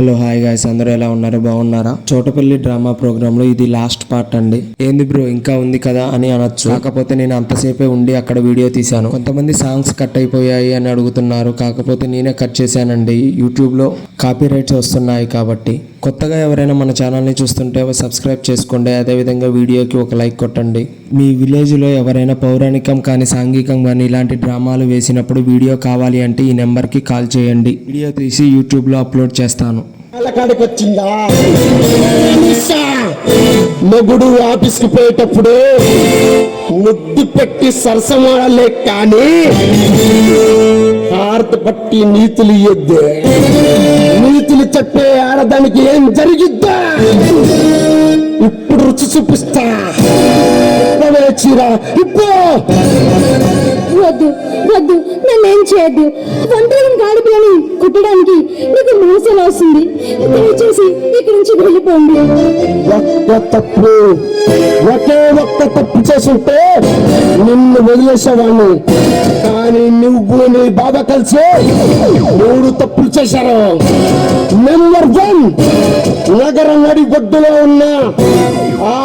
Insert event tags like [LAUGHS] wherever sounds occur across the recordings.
Hello hi guys అందరూ ఎలా ఉన్నారు? బాగున్నారా? చోటపల్లి డ్రామా ప్రోగ్రామ్లో ఇది లాస్ట్ పార్ట్ అండి. ఏంది బ్రో ఇంకా ఉంది కదా అని అనొచ్చు. కాకపోతే నేను అంతసేపే ఉండి అక్కడ వీడియో తీశాను. కొంతమంది సాంగ్స్ కట్ అయిపోయాయి అని అడుగుతున్నారు. కాకపోతే నేనే కట్ చేశానండి. యూట్యూబ్లో కాపీ రైట్స్ వస్తున్నాయి కాబట్టి. కొత్తగా ఎవరైనా మన ఛానల్ని చూస్తుంటే సబ్స్క్రైబ్ చేసుకోండి. అదేవిధంగా వీడియోకి ఒక లైక్ కొట్టండి. మీ విలేజ్లో ఎవరైనా పౌరాణికం కానీ సాంఘికం కానీ ఇలాంటి డ్రామాలు వేసినప్పుడు వీడియో కావాలి అంటే ఈ నెంబర్కి కాల్ చేయండి. వీడియో తీసి యూట్యూబ్లో అప్లోడ్ చేస్తాను. కాడికి వచ్చిందా మొగుడు ఆఫీస్కి పోయేటప్పుడు ముద్దు పెట్టి సరసమాడలే కానీ హారత పట్టి నీతులు ఇయ్యొద్దు. నీతులు చెప్పే ఆడదానికి ఏం జరిగిద్దా? ఇప్పుడు రుచి చూపిస్తా. చీరా చీర. ఇప్పుడు. వద్దు వద్దు నన్నేం చేయొద్దు? ఒంటరిని గాడిపిల్లని కుట్టడానికి నీకు మనసు ఎలా వస్తుంది? దయచేసి ఇక్కడి నుంచి వెళ్ళిపోండి. ఒక్క తప్పు ఒకే ఒక్క తప్పు చేసుంటే నిన్ను వదిలేసేవాడిని. కానీ నువ్వు నీ బాధ కలిసి మూడు తప్పులు చేశారు. నెంబర్ వన్ నగర నడి నడిబొడ్డులో ఉన్న ఆ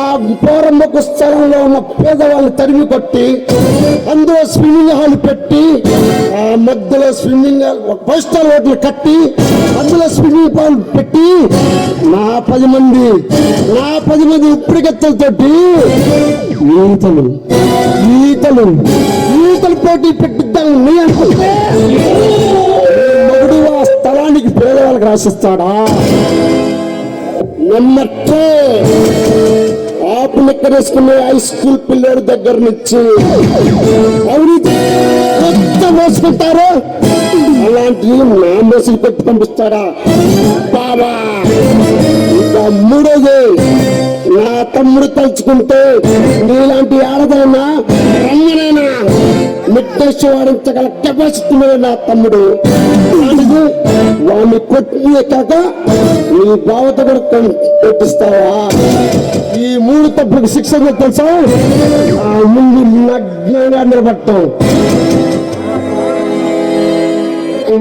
ప్రారంభకు స్థలంలో ఉన్న పేదవాళ్ళు తరిమి కొట్టి అందులో స్విమ్మింగ్ హాల్ పెట్టి ఆ మధ్యలో స్విమ్మింగ్ హాల్ పోస్టల్ రోడ్లు కట్టి అందులో స్విమ్మింగ్ పూల్ పెట్టి నా పది మంది నా పది మంది ఉప్పుడిగత్తలతోటి ఈతలు ఈతలు ఈతలు పోటీ పెట్టిద్దాం నీ అనుకుంటే. మొగుడు ఆ స్థలానికి పేదవాళ్ళకి రాసిస్తాడా? నెంబర్ టూ ఆపు నిక్కరేసుకునే హై స్కూల్ పిల్లడి దగ్గర నుంచి. అవినీతి మోసుకుంటారు అలాంటి నా మోసులు పెట్టి పంపిస్తాడా బాబా ఇంకా నా తమ్ముడు తలుచుకుంటే నీలాంటి ఆడదైనా రంగనైనా నిర్దేశం వాడించగల కెపాసిటీ మీద నా తమ్ముడు. అలాంటిది వాడిని కొట్టినే కాక నీ బావత కూడా కొట్టిస్తావా? ఈ మూడు తప్పులకు శిక్ష తెలుసా? ఆ ముందు నగ్నంగా నిలబడతాం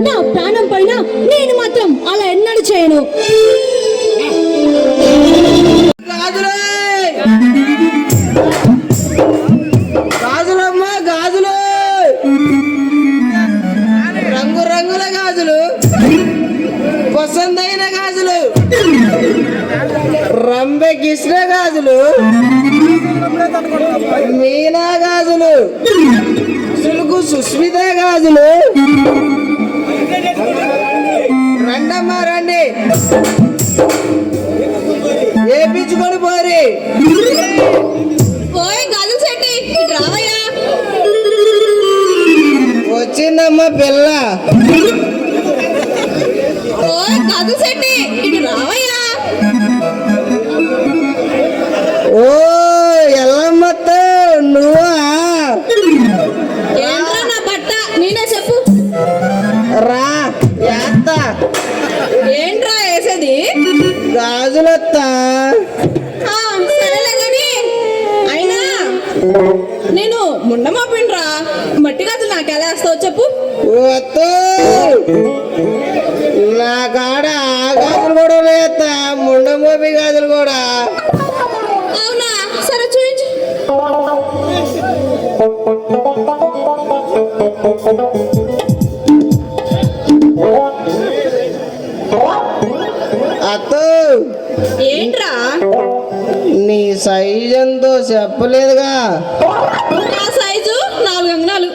నా ప్రాణం పైన నేను మాత్రం అలా ఎన్నడూ చేయను. గాజులు! గాజులు! గాజులు. గాజులు. రంబె కృష్ణ గాజులు. మీనా గాజులు. సుస్మిత గాజులు. రండమ్మా రండి. ఏపించుకొని పోరి. వచ్చిందమ్మా పిల్ల. ఓ ఎల్లమ్మత్త నువ్వా? రా యాత్త. ఏంట్రా వేసేది? గాజులత్త. సరేలే గాని. అయినా నేను ముండమాపిండ్రా మట్టి గాజులు నాకు ఎలా వేస్తావు చెప్పు నా కాడ ఆ గాజులు కూడా లేత ముండమోపి గాజులు కూడా. అవునా? సరే చూపించు నీ సైజ్ ఎంతో చెప్పలేదుగా. నా సైజు నాలుగు అంగనాలు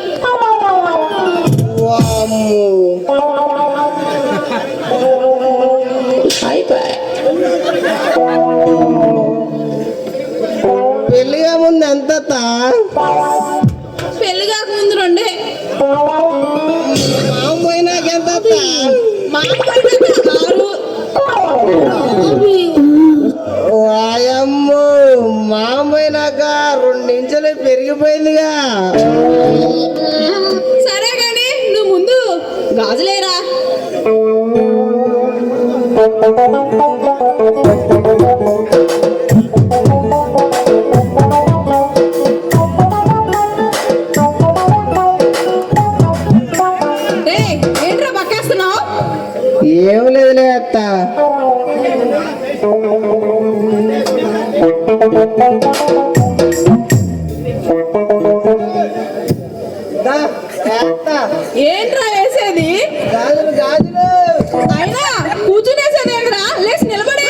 ఉంటుందిగా సరే గాని నువ్వు ముందు గాజులేరా. వేసేది గాజులు. గాజులు అయినా కూర్చునేసేది ఏంట్రా లేచి నిలబడి.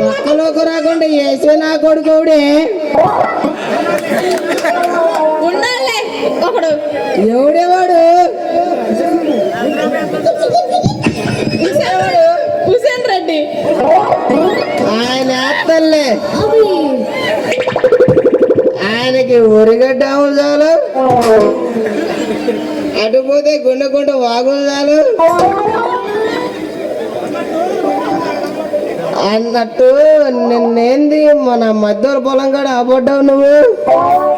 పక్కలోకి రాకుండా వేసే నా కొడుకోడే ఉండాలే ఒకడు. ఎవడేవాడు హుసేన్ రెడ్డి. ఆయన వేస్తలే ఆయనకి ఉరిగడ్డ ఆవులు చాలు అటు పోతే గుండె గుండె వాగులు చాలు. అన్నట్టు నిన్నేంది మన మధ్యలో పొలం కాడ ఆపడ్డావు నువ్వు?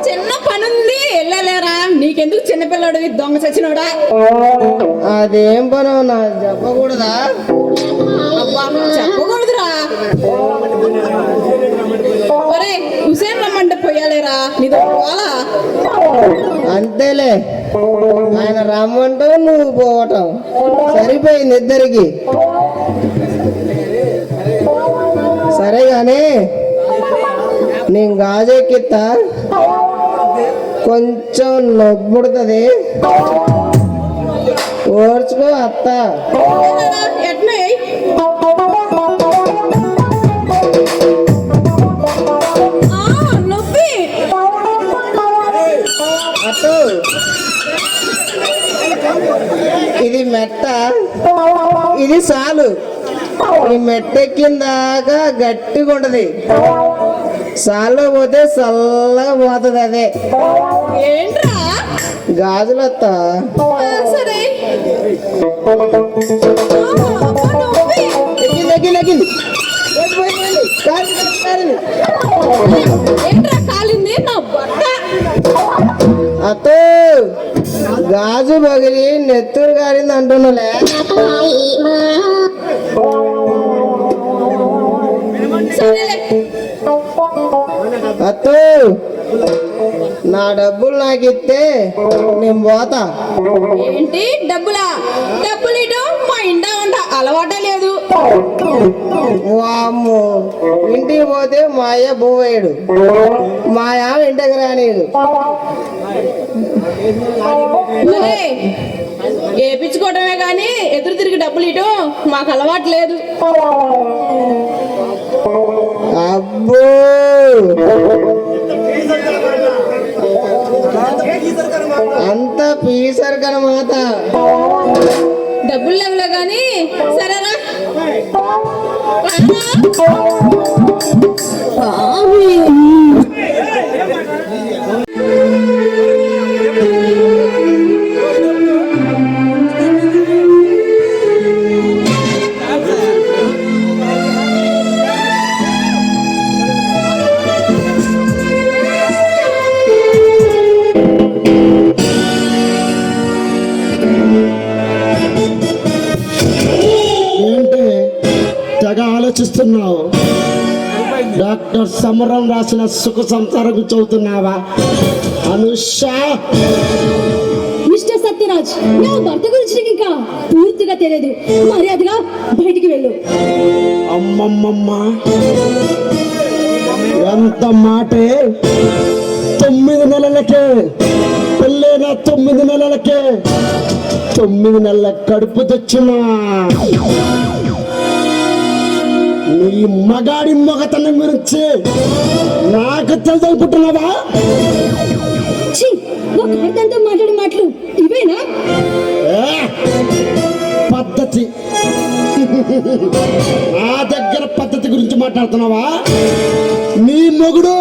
చిన్న పనుంది వెళ్ళలేరా? నీకెందుకు చిన్నపిల్లడివి దొంగ చచ్చినోడా అదేం పను నా చెప్పకూడదా? చెప్పకూడదురా. ఒరే హుసేన్ రమ్మంటే పోయాలేరా? నీతో పోవాలా అంతేలే. ఆయన రమ్మంటావు నువ్వు పోవటం. సరిపోయింది ఇద్దరికి. సరే కానీ నేను గాజెక్కిత్తా. కొంచెం నొప్పుడుతుంది ఓర్చుకో అత్త. ఇది సాలు. ఈ మెట్ట ఎక్కిందాకా గట్టిగా ఉంటది. సాల్లో పోతే చల్లగా పోతుంది అదే. ఏంట్రా? గాజులత్త. సరే. ఎక్కింది ఎక్కింది. ఏంట్రా కాలింది? నా బట్ట. గాజు పగిలి నెత్తూరు కాలింది అంటున్నలే అత్తు నా డబ్బులు నాకు ఇస్తే నేను పోతా. ఏంటి డబ్బులా? డబ్బులు ఇటు మా ఇంట ఉంట అలవాటే లేదు. వామ్మో. ఇంటికి పోతే మా అయ్య బోవేయడు మా ఆమె ఇంటికి రానియడు ఒరే, ఏపించుకోవటమే కానీ ఎదురు తిరిగి డబ్బులు ఇటు మాకు అలవాటు లేదు. అబ్బో. అంత పీసర్ కనమాట డబ్బులు లేవులే కానీ ఏంటి రాసిన సుఖ సంసారం చదువుతున్నావా? అనుష! మిస్టర్ సత్యరాజ్ నా భర్త గురించి నీకు ఇంకా పూర్తిగా తెలియదు. మర్యాదగా బయటికి వెళ్ళు. అమ్మమ్మమ్మ! ఎంత మాటే తొమ్మిది నెలలకే పెళ్ళైన తొమ్మిది నెలలకే తొమ్మిది నెలల కడుపు తెచ్చిన నీ మగాడి మగతనం గురించి నాకు తెలుసుకుంటున్నావా ఛీ, ఒక అర్థంతో మాట్లాడే మాటలు ఇవేనా? పద్ధతి. నా దగ్గర పద్ధతి గురించి మాట్లాడుతున్నావా? నీ మొగుడు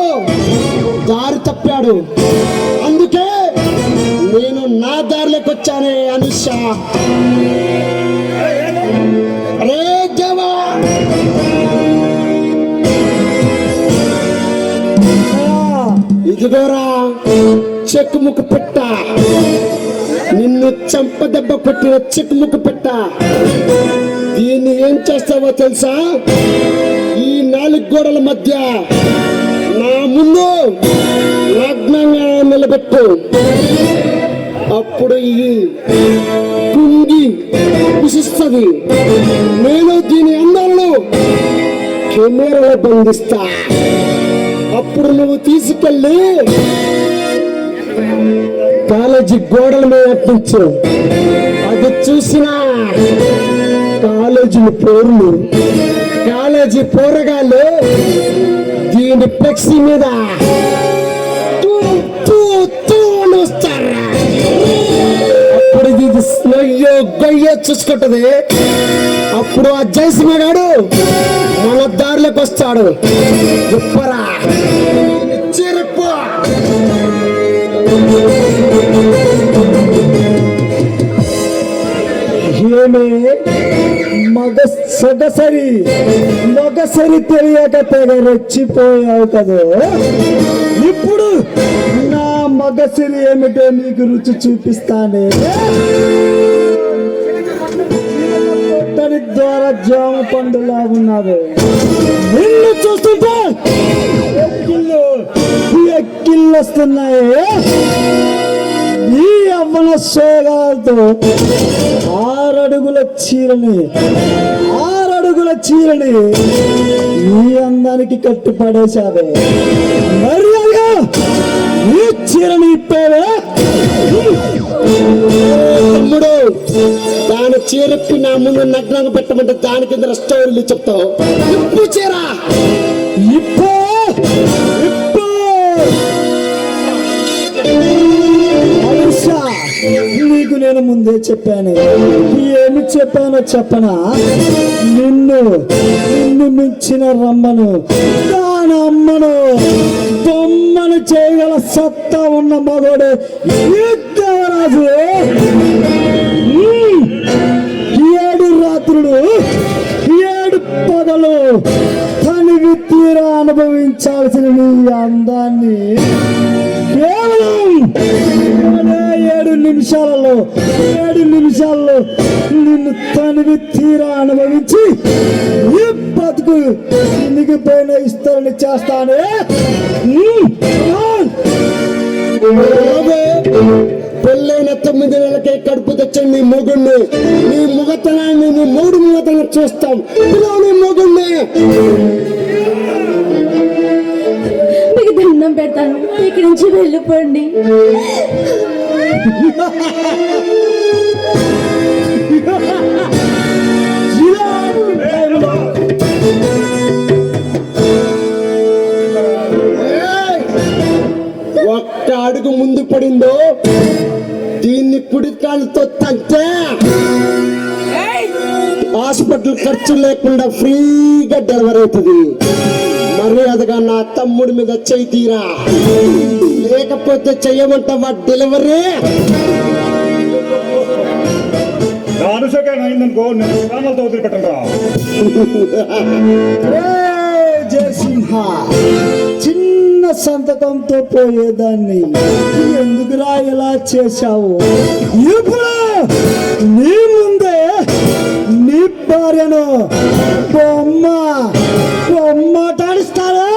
దారి తప్పాడు. అందుకే నేను నా దారిలోకి వచ్చానే అనుష. అరే దేవా! ఇదిగోరా చెక్కుముక్కు పెట్ట. నిన్ను చంప దెబ్బ కొట్టిన చెక్కుముక్కు పెట్ట. దీన్ని ఏం చేస్తావో తెలుసా? ఈ నాలుగు గోడల మధ్య నా ముందు లగ్నంగా నిలబెట్టు. అప్పుడు ఇది కుంగి విశిస్తుంది నేను దీని అందాలను కెమెరాలో బంధిస్తా. ఇప్పుడు నువ్వు తీసుకెళ్ళి కాలేజీ గోడల మీద అట్టించు అది చూసిన కాలేజీ పోర్లు. కాలేజీ పోరగాళ్ళు దీని ఫ్లెక్సీ మీద అప్పుడు ఇది గొయ్య చూసుకుంటది. అప్పుడు ఆ జయసింహ గాడు మన దారిలోకి వస్తాడు. చెప్పరా చెరుపు. ఏమే? మగ సొగసరి. మగసరి తెలియక తెగ రెచ్చిపోయావు కదా? ఇప్పుడు నా మగసిరి ఏమిటో నీకు రుచి చూపిస్తానే. ద్వారా జామ పండులా ఉన్నది నిన్ను చూస్తుంటే ఎక్కిళ్ళు ఎక్కిళ్ళు వస్తున్నాయి. ఈ అవ్వన సోగాలతో ఆరడుగుల చీరని ఆరడుగుల చీరని ఈ అందానికి కట్టుపడేశావే మర్యాదగా ఈ చీరని ఇప్పేవే తమ్ముడు దాని చీరెప్పి నా ముందు నగ్నంగా పెట్టమంటే దాని కింద స్టోరీలు చెప్తావు. ఇప్పు చీర! ఇప్పు! నీకు నేను ముందే చెప్పాను. ఏమి చెప్పానో చెప్పనా? నిన్ను నిన్ను మించిన రమ్మను దాని అమ్మను బొమ్మను చేయగల సత్తా ఉన్న మగోడే. రాజు. ఏడు రాత్రులు ఏడు పగలు తనివి తీరా అనుభవించాల్సిన నీ అందాన్ని. కేవలం ఏడు నిమిషాలలో ఏడు నిమిషాల్లో నిన్ను తనివి తీరా అనుభవించి ఈ బతుకు పైన ఇస్తారని చేస్తానే. పెళ్ళైన తొమ్మిది నెలలకే కడుపు తెచ్చండి నీ మొగుణ్ణి నీ ముగతనాన్ని నీ మూడు ముగతను చూస్తాం. పిలవ నీ మొగుణ్ణి. మీకు దండం పెడతాను. ఇక్కడి నుంచి వెళ్ళిపోండి. ఏయ్! [LAUGHS] కాళ్ళతో తంతే. హాస్పిటల్ ఖర్చు లేకుండా ఫ్రీగా డెలివరీ అవుతుంది. మర్యాదగా నా తమ్ముడి మీద చెయ్యి తీరా. లేకపోతే చెయ్యమంటావా డెలివరీ? నా అనుసకరణ అయిందనుకో నేను ప్రాణాలతో వదిలిపెట్టను రా [LAUGHS] సంతకంతో పోయేదాన్ని. ఎందుకురా ఇలా చేశావు? ఇప్పుడు నీ ముందే నీ భార్యను బొమ్మ బొమ్మ టాడిస్తారా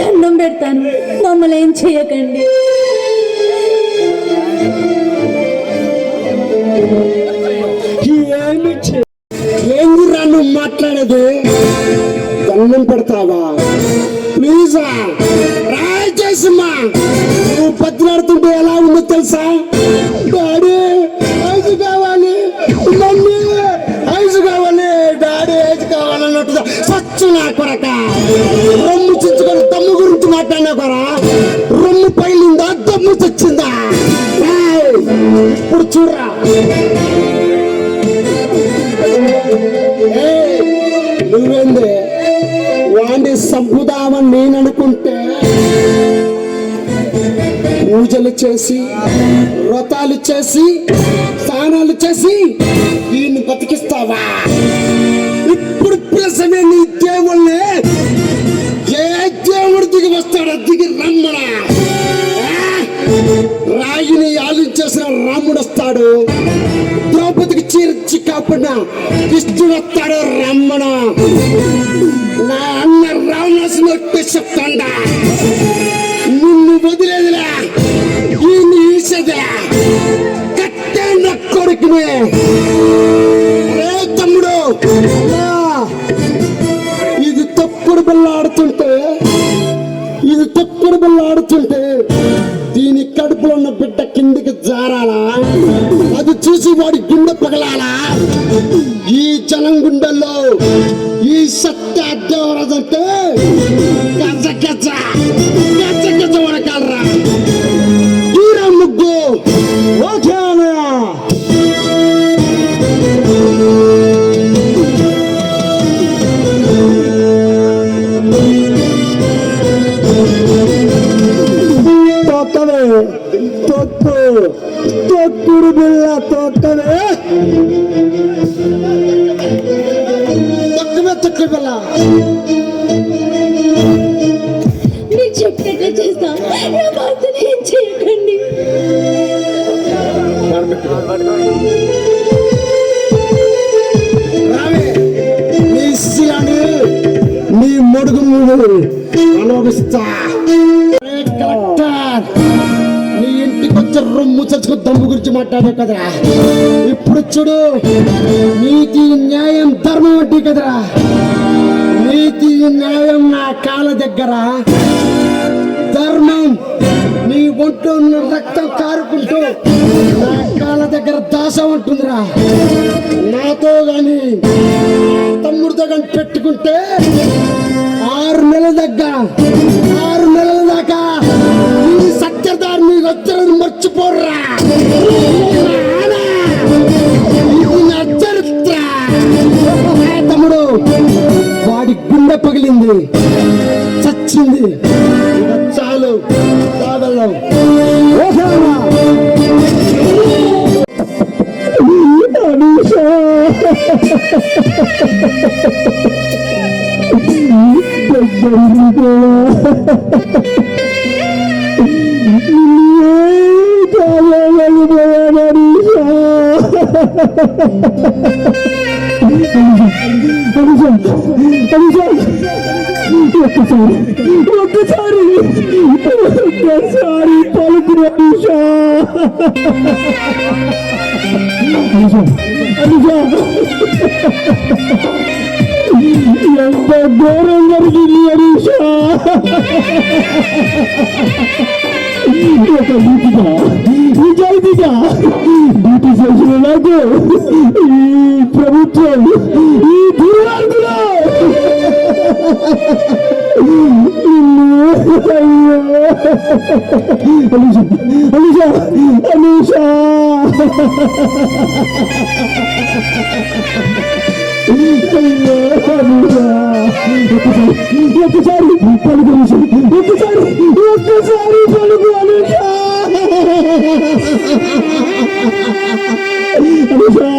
దండం పెడతాను. మమ్మల్ని ఏం చేయకండి. మాట్లాడేది. దండం పెడతావా? ప్లీజా రాయ్ చేసిమ్మా. నువ్వు బతిలాడుతుంటే ఎలా ఉందో తెలుసా? డాడీ ఐదు కావాలి. మమ్మీ ఐదు కావాలి. డాడీ ఐదు కావాలన్నట్టుగా సచ్చు నా కొరక. రొమ్ము చించుకొని తమ్ము గురించి మాట్లాడినా కొరా? రొమ్ము పైలిందా దమ్ము తెచ్చిందా? ఇప్పుడు చూడరా. నువ్వేందే? వాడి సంపుదామని నేను అనుకుంటే పూజలు చేసి వ్రతాలు చేసి స్నానాలు చేసి దీన్ని బతికిస్తావా? ఇప్పుడు ప్రసమే నీ దేవుళ్ళే. ఏ దేవుడు దిగి వస్తాడు దిగి రమ్మడా రాగిని యాలించేసిన రాముడు వస్తాడు. ద్రౌపదికి చీర కృష్ణుడు వస్తాడు రమ్మన. నా అన్న రావణాసు నొప్పి చెప్తాడా. నిన్ను వదిలేదులే ఈ ఈసదే. కట్టే నా కొడుకునే. చూసి వాడి గుండె పగలాలా? ఈ జనం గుండెల్లో ఈ సత్య దేవరాజు అంటే నీ మొడుగు మూడు అనుభవిస్తా రే కలెక్టర్ నీ ఇంటికి వచ్చే రొమ్ము చచ్చుకు దమ్ము గురించి మాట్లాడే కదరా? ఇప్పుడు చూడు నీతి న్యాయం ధర్మం అంటే కదరా? నీతి న్యాయం నా కాళ్ళ దగ్గర. ధర్మం నీ ఒంట్లో ఉన్న రక్తం కారుకుంటూ నా కాళ్ళ దగ్గర దాసం ఉంటుందిరా నాతో గాని తమ్ముడితో పెట్టుకుంటే ఆరు నెలల దగ్గర ఆరు నెలల దాకా ఈ సత్యదారి మీకు వచ్చారని మర్చిపోర్రా. నానా, ఇది నా చరిత్ర. ఏ తమ్ముడు వాడి గుండె పగిలింది చచ్చింది. Nagdali ko Kaya? ఎంత ఘోరం జరిగింది అనుషా ఒక నీతిగా నిజాయితీగా డ్యూటీ చేసిన నాకు ఈ ప్రభుత్వం ఈ దుర్మార్గులు Alicia, Alicia, Alicia. ఒక్కసారి పలుకు ఒక్కసారి ఒక్కసారి పలుకు అనుషా అనుషా